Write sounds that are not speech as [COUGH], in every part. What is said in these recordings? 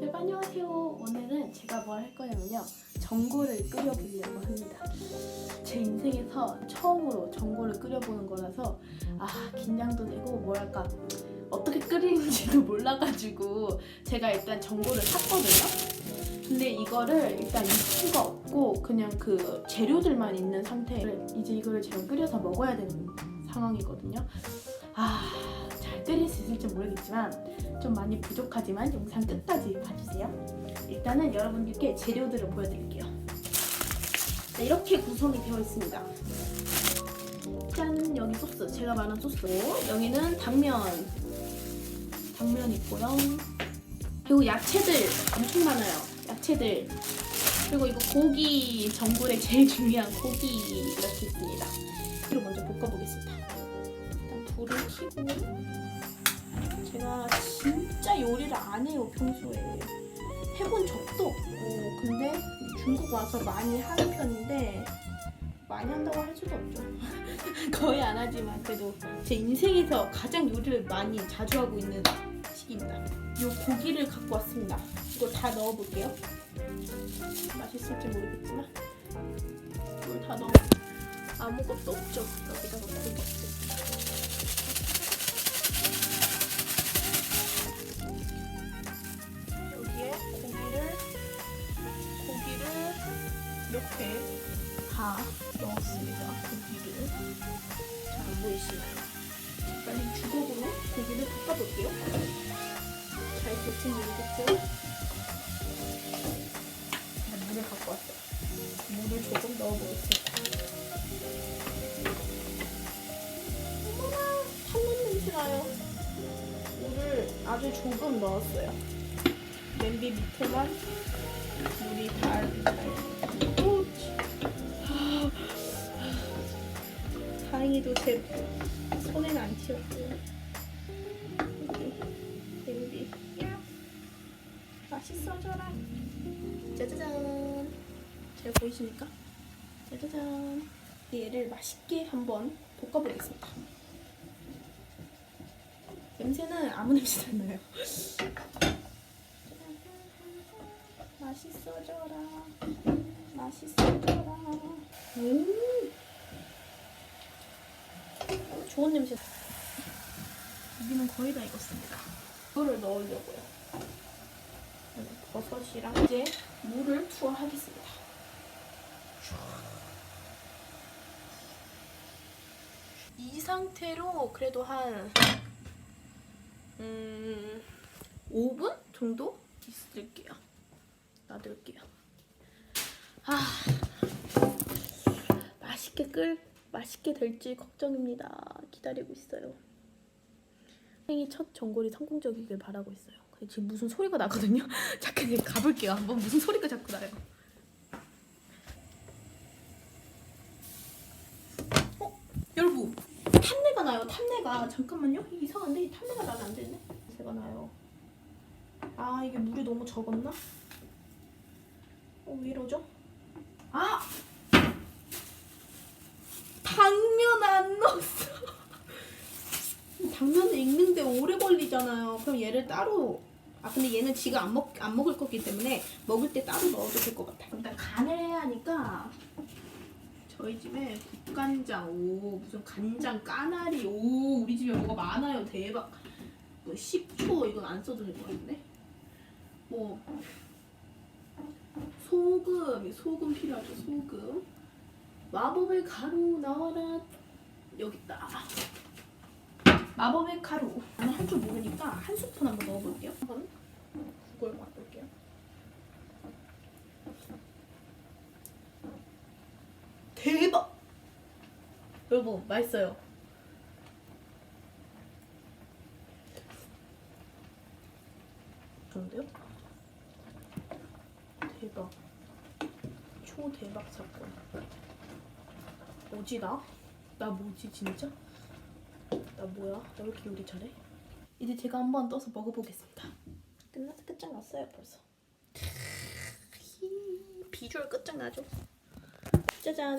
네, 안녕하세요. 오늘은 제가 뭘 할 거냐면요. 전골을 끓여보려고 합니다. 제 인생에서 처음으로 전골을 끓여보는 거라서 아 긴장도 되고 뭐랄까 어떻게 끓이는지도 [LAUGHS] 몰라가지고 제가 일단 전골을 샀거든요. 근데 이거를 일단 육수가 없고 그냥 그 재료들만 있는 상태를 이제 이거를 제가 끓여서 먹어야 되는 상황이거든요. 아 잘 끓일 수 있을지 모르겠지만 좀 많이 부족하지만 영상 끝까지 봐주세요. 일단은 여러분들께 재료들을 보여드릴게요. 네, 이렇게 구성이 되어 있습니다. 짠 여기 소스 제가 말한 소스 여기는 당면 당면 있고요. 그리고 야채들 엄청 많아요. 야채들 그리고 이거 고기 전골에 제일 중요한 고기 이렇게 있습니다. 이로 먼저 볶아보겠습니다. 불을 켜고 제가 진짜 요리를 안 해요 평소에. 해본 적도 없고. 근데 중국 와서 많이 하는 편인데 많이 한다고 할 수도 없죠. [LAUGHS] 거의 안 하지만 그래도 제 인생에서 가장 요리를 많이 자주 하고 있는 시기입니다. 요 고기를 갖고 왔습니다. 이거 다 넣어볼게요. 맛있을지 모르겠지만. 이걸 다 넣어. 아무것도 없죠. 여기다가 고기 다 넣었습니다. 고기를 잘안 보이시나요? 빨리 주걱으로 고기를 볶아볼게요. 잘 모르겠죠? 자, 물을 갖고 왔어요. 물을 조금 넣어보겠습니다. 어머나, 탄물 냄새 나요. 물을 아주 조금 넣었어요. 냄비 밑에만 물이 달, 달. 오, 다행히도 제 손에는 안 튀었고요. 냄비. 야, 맛있어져라. 짜자잔. 잘 보이십니까? 짜자잔. 얘를 맛있게 한번 볶아보겠습니다. 냄새는 아무 냄새도 안 나요. 맛있어져라. 맛있어져라. 음. 좋은 냄새. 여기는 거의 다 익었습니다. 이거를 넣으려고요. 버섯이랑 이제 물을 투하하겠습니다. 이 상태로 그래도 한 음, 5분 정도 있을게요. 놔둘게요. 아, 맛있게 끓, 맛있게 될지 걱정입니다. 기다리고 있어요. 생이 첫 전골이 성공적이길 바라고 있어요. 근데 지금 무슨 소리가 나거든요. [LAUGHS] 잠깐 가볼게요. 한번 무슨 소리가 자꾸 나요. 어, 여러분, 탄내가 나요. 탄내가 잠깐만요. 이상한데 이 탄내가 나면 안 되네. 냄새가 나요. 아 이게 물이 너무 적었나? 어, 왜 이러죠? 아! 당면 안 넣었어. 당면은 익는데 오래 걸리잖아요. 그럼 얘를 따로 아 근데 얘는 지가 안 먹 안 먹을 거기 때문에 먹을 때 따로 넣어도 될 것 같아요. 일단 간을 해야 하니까 저희 집에 국간장 오 무슨 간장 까나리 오 우리 집에 뭐가 많아요 대박 뭐 식초 이건 안 써도 될 것 같은데 뭐 소금 소금 필요하죠 소금 마법의 가루 나와라 여기 있다. 마법의 가루. 나는 할 줄 모르니까 한 스푼 한번 넣어볼게요. 한번 국을 맛볼게요. 대박! 여러분 맛있어요. 좋은데요? 대박. 초 대박 사건. 뭐지 나? 나 뭐지 진짜? 나 뭐야? 나 왜 이렇게 요리 잘해? 이제 제가 한번 떠서 먹어보겠습니다 끝났어 끝장났어요 벌써 히, 비주얼 끝장나죠? 짜잔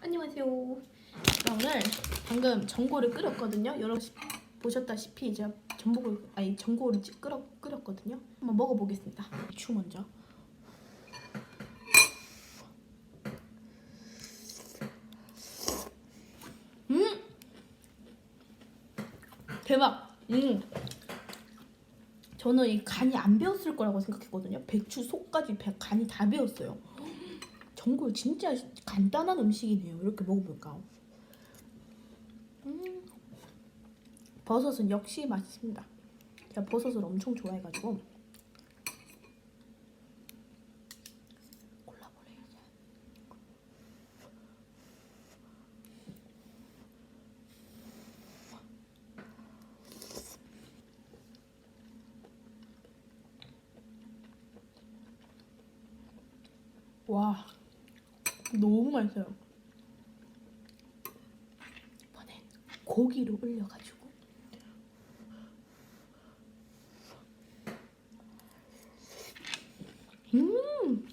안녕하세요 나 오늘 방금 전골을 끓였거든요 여러분 보셨다시피 제가 전복을 아니 전골을 끓여, 끓였거든요. 한번 먹어보겠습니다. 배추 먼저. 음! 대박! 음! 저는 이 간이 안 배웠을 거라고 생각했거든요. 배추 속까지 배- 간이 다 배웠어요. 전골 진짜 간단한 음식이네요. 이렇게 먹어볼까? 음. 버섯은 역시 맛있습니다. 제가 버섯을 엄청 좋아해가지고 골라볼래요. 이제. 와 너무 맛있어요. 이번엔 고기를 올려가지고. 음!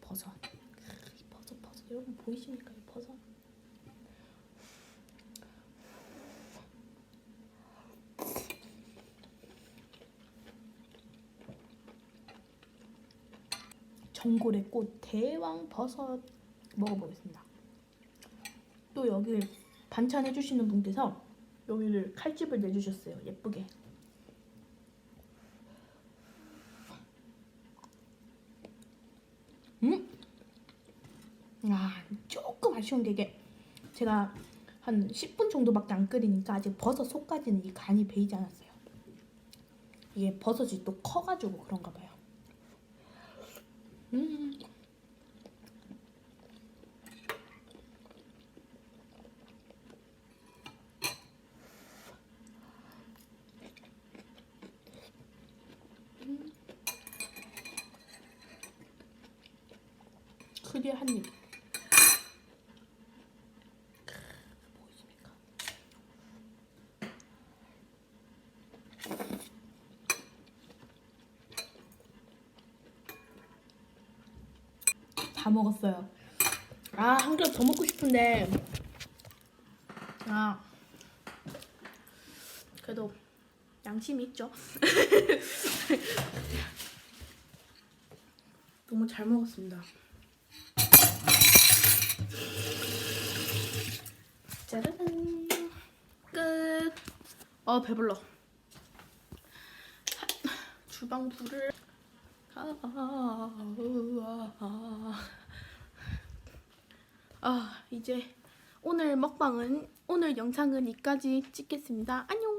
버섯. 이 버섯 버섯. 여러분 보이십니까 이 버섯 전골의 꽃 대왕 버섯 먹어보겠습니다. 또 여기 반찬 해주시는 분께서 여기를 칼집을 내주셨어요. 예쁘게. 음? 아 조금 아쉬운 게 이게 제가 한 10분 정도밖에 안 끓이니까 아직 버섯 속까지는 이 간이 배이지 않았어요. 이게 버섯이 또 커가지고 그런가 봐요. 크게 한 입. 보이십니까? 다 먹었어요. 아, 한 그릇 더 먹고 싶은데. 아. 그래도 양심이 있죠. [LAUGHS] 너무 잘 먹었습니다. 짜라란. 끝. 아, 배불러. 주방 불을 아, 이제 오늘 먹방은 오늘 영상은 여기까지 찍겠습니다. 안녕.